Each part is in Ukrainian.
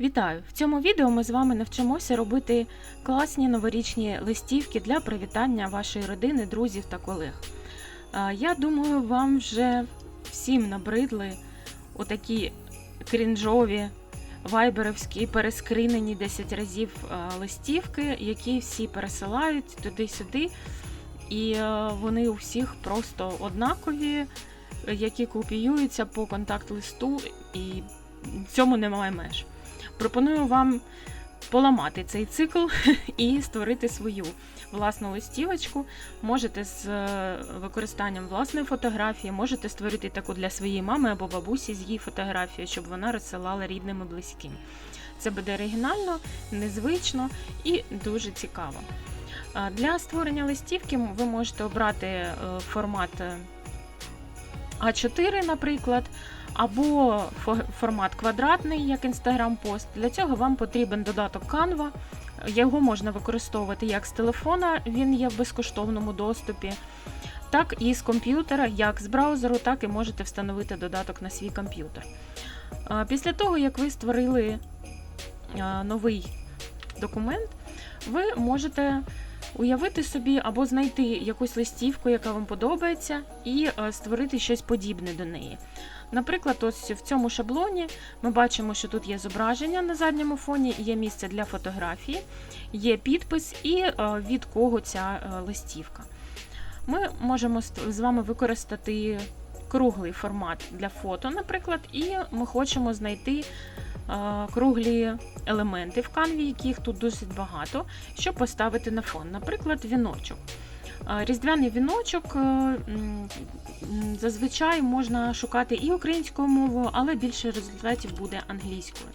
Вітаю! В цьому відео ми з вами навчимося робити класні новорічні листівки для привітання вашої родини, друзів та колег. Я думаю, вам вже всім набридли отакі крінжові вайберівські перескринені 10 разів листівки, які всі пересилають туди-сюди. І вони у всіх просто однакові, які копіюються по контакт-листу, і цьому немає меж. Пропоную вам поламати цей цикл і створити свою власну листівочку. Можете з е, використанням власної фотографії, можете створити таку для своєї мами або бабусі з її фотографією, щоб вона розсилала рідним і близьким. Це буде оригінально, незвично і дуже цікаво. Для створення листівки ви можете обрати е, формат е, А4, наприклад, або формат квадратний, як Instagram пост. Для цього вам потрібен додаток Canva. Його можна використовувати як з телефона, він є в безкоштовному доступі, так і з комп'ютера, як з браузеру, так і можете встановити додаток на свій комп'ютер. Після того, як ви створили новий документ, ви можете уявити собі або знайти якусь листівку, яка вам подобається, і створити щось подібне до неї. Наприклад, ось в цьому шаблоні ми бачимо, що тут є зображення на задньому фоні, є місце для фотографії, є підпис і е, від кого ця е, листівка. Ми можемо з- вами використати круглий формат для фото, наприклад, і ми хочемо знайти е, круглі елементи в канві, яких тут досить багато, щоб поставити на фон. Наприклад, віночок. Різдвяний віночок е, зазвичай можна шукати і українською мовою, але більше результатів буде англійською.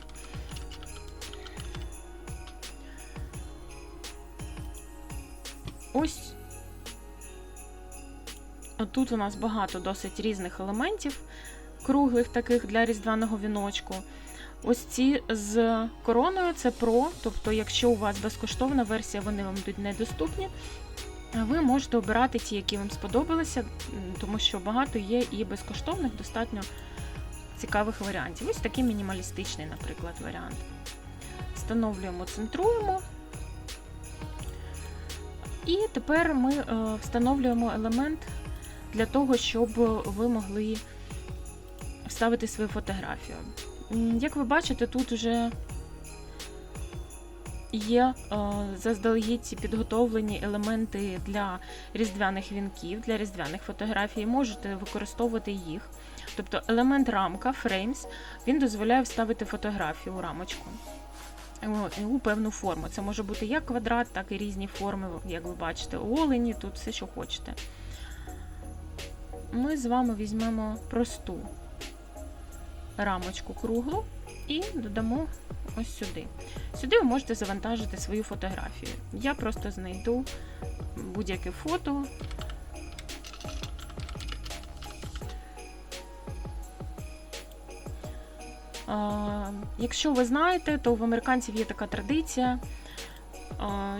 Ось тут у нас багато досить різних елементів, круглих таких для різдвяного віночку. Ось ці з короною це про, тобто, якщо у вас безкоштовна версія, вони вам будуть недоступні. Ви можете обирати ті, які вам сподобалися, тому що багато є і безкоштовних, достатньо цікавих варіантів. Ось такий мінімалістичний, наприклад, варіант. Встановлюємо, центруємо. І тепер ми е, встановлюємо елемент для того, щоб ви могли вставити свою фотографію. Як ви бачите, тут вже є е, заздалегідь підготовлені елементи для різдвяних вінків, для різдвяних фотографій. Можете використовувати їх. Тобто елемент рамка, фреймс, він дозволяє вставити фотографію у рамочку у- у певну форму. Це може бути як квадрат, так і різні форми, як ви бачите, олені, тут все, що хочете. Ми з вами візьмемо просту рамочку круглу і додамо ось сюди. Сюди ви можете завантажити свою фотографію. Я просто знайду будь-яке фото. Якщо ви знаєте, то в американців є така традиція,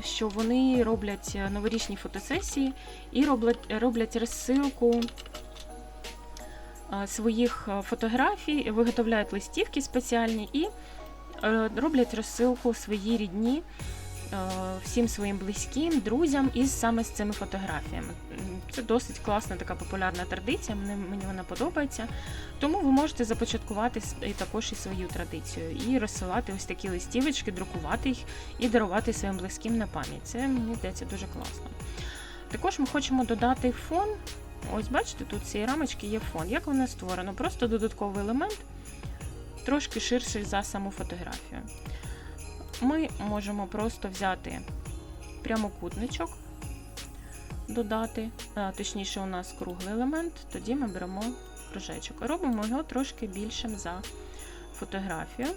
що вони роблять новорічні фотосесії і роблять, роблять розсилку своїх фотографій, виготовляють листівки спеціальні і е, роблять розсилку своїй рідні, е, всім своїм близьким, друзям із саме з цими фотографіями. Це досить класна така популярна традиція, мені, вона подобається. Тому ви можете започаткувати і також і свою традицію і розсилати ось такі листівочки, друкувати їх і дарувати своїм близьким на пам'ять. Це мені здається дуже класно. Також ми хочемо додати фон. Ось бачите, тут цієї рамочки є фон. Як воно створено? Просто додатковий елемент, трошки ширший за саму фотографію. Ми можемо просто взяти прямокутничок, додати, а, точніше, у нас круглий елемент, тоді ми беремо кружечок. Робимо його трошки більшим за фотографію.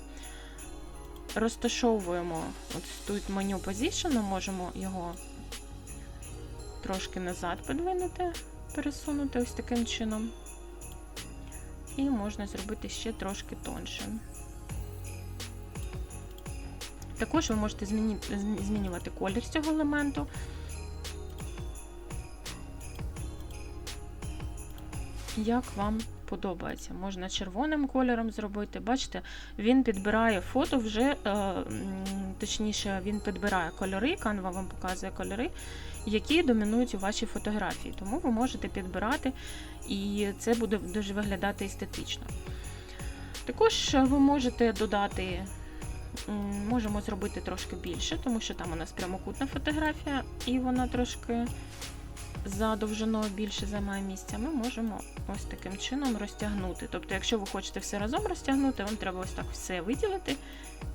Розташовуємо от тут меню Position, можемо його трошки назад подвинути, пересунути ось таким чином. І можна зробити ще трошки тонше. Також ви можете змінювати колір цього елементу. Як вам подобається. Можна червоним кольором зробити. Бачите, він підбирає фото вже, е, точніше, він підбирає кольори, Canva вам показує кольори, які домінують у вашій фотографії. Тому ви можете підбирати, і це буде дуже виглядати естетично. Також ви можете додати, можемо зробити трошки більше, тому що там у нас прямокутна фотографія, і вона трошки за довжиною більше займає місця. Ми можемо ось таким чином розтягнути. Тобто, якщо ви хочете все разом розтягнути, вам треба ось так все виділити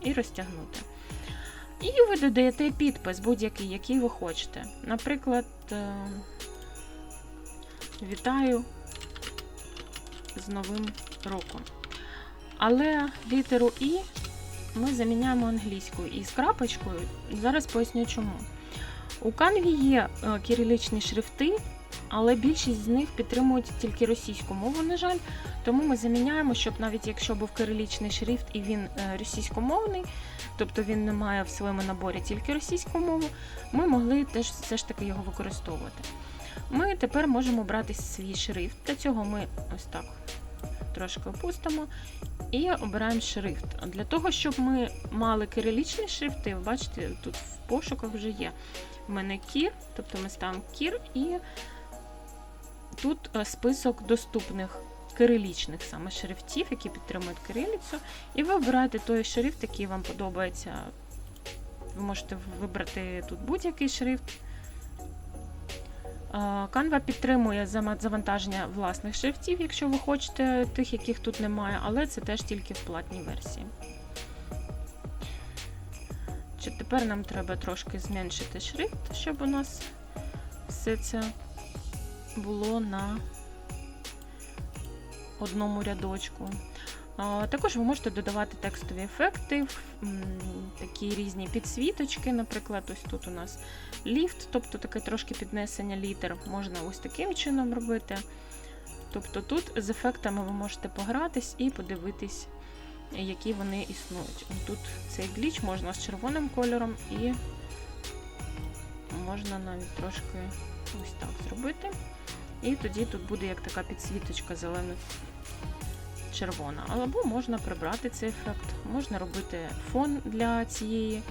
і розтягнути. І ви додаєте підпис будь-який, який ви хочете. Наприклад, е, вітаю з Новим роком. Але літеру І ми заміняємо англійською і з крапочкою. Зараз поясню чому. У Canva є е, кириличні шрифти, але більшість з них підтримують тільки російську мову, на жаль. Тому ми заміняємо, щоб навіть якщо був кириличний шрифт і він е, російськомовний, тобто він не має в своєму наборі тільки російську мову, ми могли теж все ж таки його використовувати. Ми тепер можемо брати свій шрифт. Для цього ми ось так трошки опустимо і обираємо шрифт. Для того, щоб ми мали кирилічні шрифти, бачите, тут в пошуках вже є. В мене кір, тобто ми ставимо кір, і тут е, список доступних кирилічних саме шрифтів, які підтримують кирилицю. І ви обираєте той шрифт, який вам подобається. Ви можете вибрати тут будь-який шрифт. Е, Canva підтримує завантаження власних шрифтів, якщо ви хочете тих, яких тут немає, але це теж тільки в платній версії. Тепер нам треба трошки зменшити шрифт, щоб у нас все це було на одному рядочку. Також ви можете додавати текстові ефекти, такі різні підсвіточки. Наприклад, ось тут у нас ліфт, тобто таке трошки піднесення літер, можна ось таким чином робити. Тобто тут з ефектами ви можете погратись і подивитись, які вони існують. Тут цей гліч можна з червоним кольором і можна навіть трошки ось так зробити. І тоді тут буде як така підсвіточка зелена червона. Або можна прибрати цей ефект, можна робити фон для цієї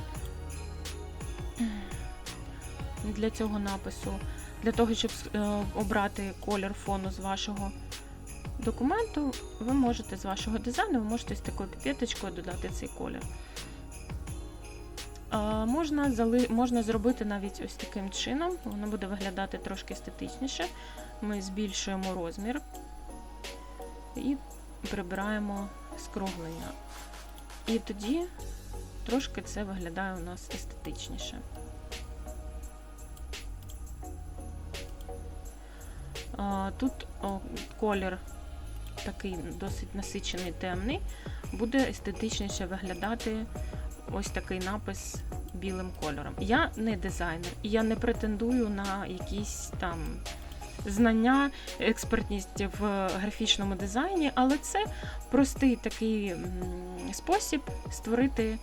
для цього напису. Для того, щоб е, обрати колір фону з вашого документу, ви можете з вашого дизайну, ви можете з такою піпеточкою додати цей колір. Можна, зали... можна зробити навіть ось таким чином, воно буде виглядати трошки естетичніше. Ми збільшуємо розмір і прибираємо скруглення. І тоді трошки це виглядає у нас естетичніше. Тут колір такий досить насичений темний, буде естетичніше виглядати ось такий напис білим кольором. Я не дизайнер, і я не претендую на якісь там знання, експертність в графічному дизайні, але це простий такий спосіб створити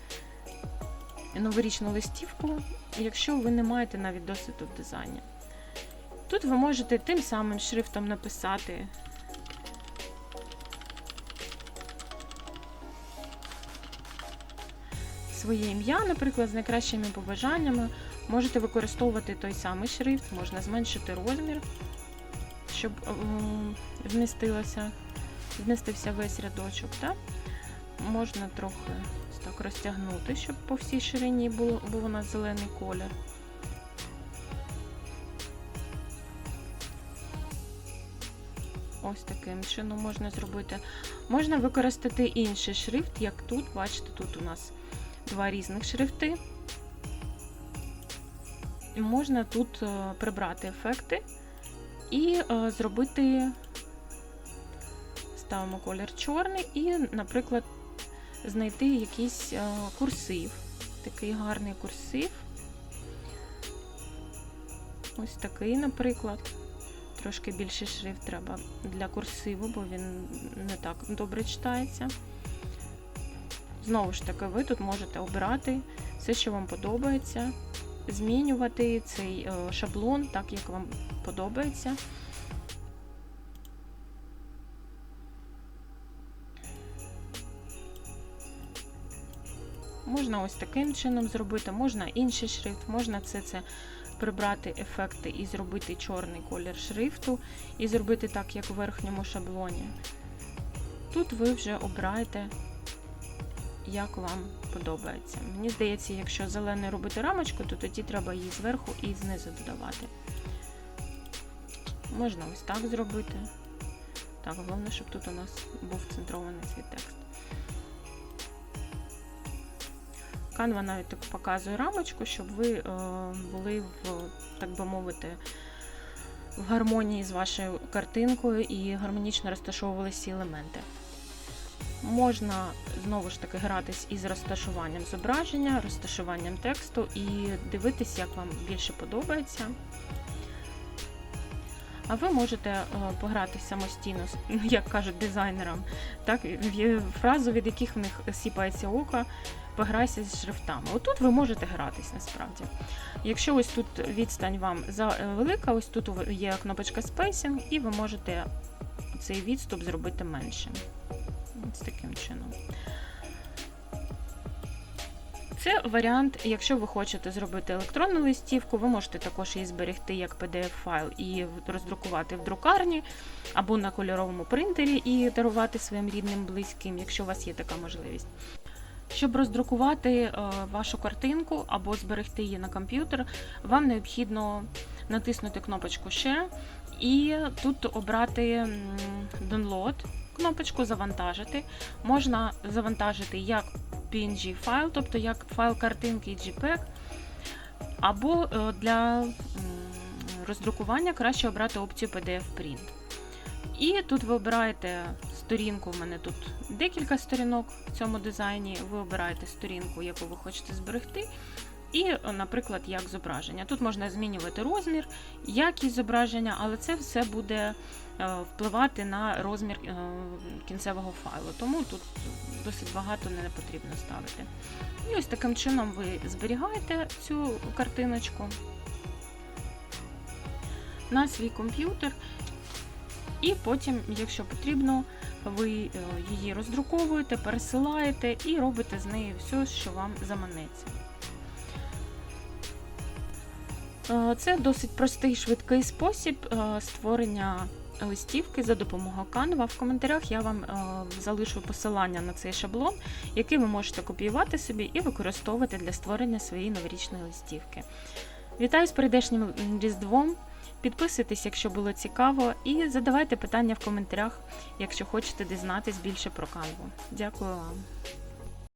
новорічну листівку, якщо ви не маєте навіть досвіду в дизайні. Тут ви можете тим самим шрифтом написати. Своє ім'я, наприклад, з найкращими побажаннями. Можете використовувати той самий шрифт, можна зменшити розмір, щоб ем, вмістилося, вмістився весь рядочок. Так? Можна трохи так розтягнути, щоб по всій ширині було, був у нас зелений колір. Ось таким чином можна зробити. Можна використати інший шрифт, як тут. Бачите, тут у нас два різних шрифти. Можна тут е, прибрати ефекти і е, зробити, ставимо колір чорний і, наприклад, знайти якийсь е, курсив. Такий гарний курсив. Ось такий, наприклад. Трошки більший шрифт треба для курсиву, бо він не так добре читається. Знову ж таки, ви тут можете обирати все, що вам подобається, змінювати цей е, шаблон, так як вам подобається. Можна ось таким чином зробити, можна інший шрифт, можна це це прибрати ефекти і зробити чорний колір шрифту, і зробити так, як в верхньому шаблоні. Тут ви вже обираєте як вам подобається. Мені здається, якщо зелений робити рамочку, то тоді треба її зверху і знизу додавати. Можна ось так зробити. Так, головне, щоб тут у нас був центрований цей текст. Canva навіть так показує рамочку, щоб ви е, були в, так би мовити, в гармонії з вашою картинкою і гармонічно розташовували всі елементи. Можна знову ж таки гратись із розташуванням зображення, розташуванням тексту і дивитись, як вам більше подобається. А ви можете е, пограти самостійно, як кажуть дизайнерам, так, фразу, від яких в них сіпається око, пограйся з шрифтами. Отут ви можете гратись насправді. Якщо ось тут відстань вам е, велика, ось тут є кнопочка Spacing, і ви можете цей відступ зробити меншим. Ось таким чином. Це варіант, якщо ви хочете зробити електронну листівку, ви можете також її зберегти як PDF-файл і роздрукувати в друкарні або на кольоровому принтері і дарувати своїм рідним близьким, якщо у вас є така можливість. Щоб роздрукувати е, вашу картинку або зберегти її на комп'ютер, вам необхідно натиснути кнопочку Share і тут обрати Download, кнопочку Завантажити. Можна завантажити як PNG файл, тобто як файл картинки JPEG, або е, для роздрукування краще обрати опцію PDF Print. І тут ви обираєте сторінку. У мене тут декілька сторінок в цьому дизайні. Ви обираєте сторінку, яку ви хочете зберегти. І, е, наприклад, як зображення. Тут можна змінювати розмір, якість зображення, але це все буде впливати на розмір е, кінцевого файлу. Тому тут досить багато не потрібно ставити. І ось таким чином ви зберігаєте цю картиночку на свій комп'ютер. І потім, якщо потрібно, ви е, її роздруковуєте, пересилаєте і робите з нею все, що вам заманеться. Е, Це досить простий швидкий спосіб е, створення листівки за допомогою Canva. В коментарях я вам е, залишу посилання на цей шаблон, який ви можете копіювати собі і використовувати для створення своєї новорічної листівки. Вітаю з прийдешнім м, Різдвом! Підписуйтесь, якщо було цікаво, і задавайте питання в коментарях, якщо хочете дізнатись більше про Canva. Дякую вам.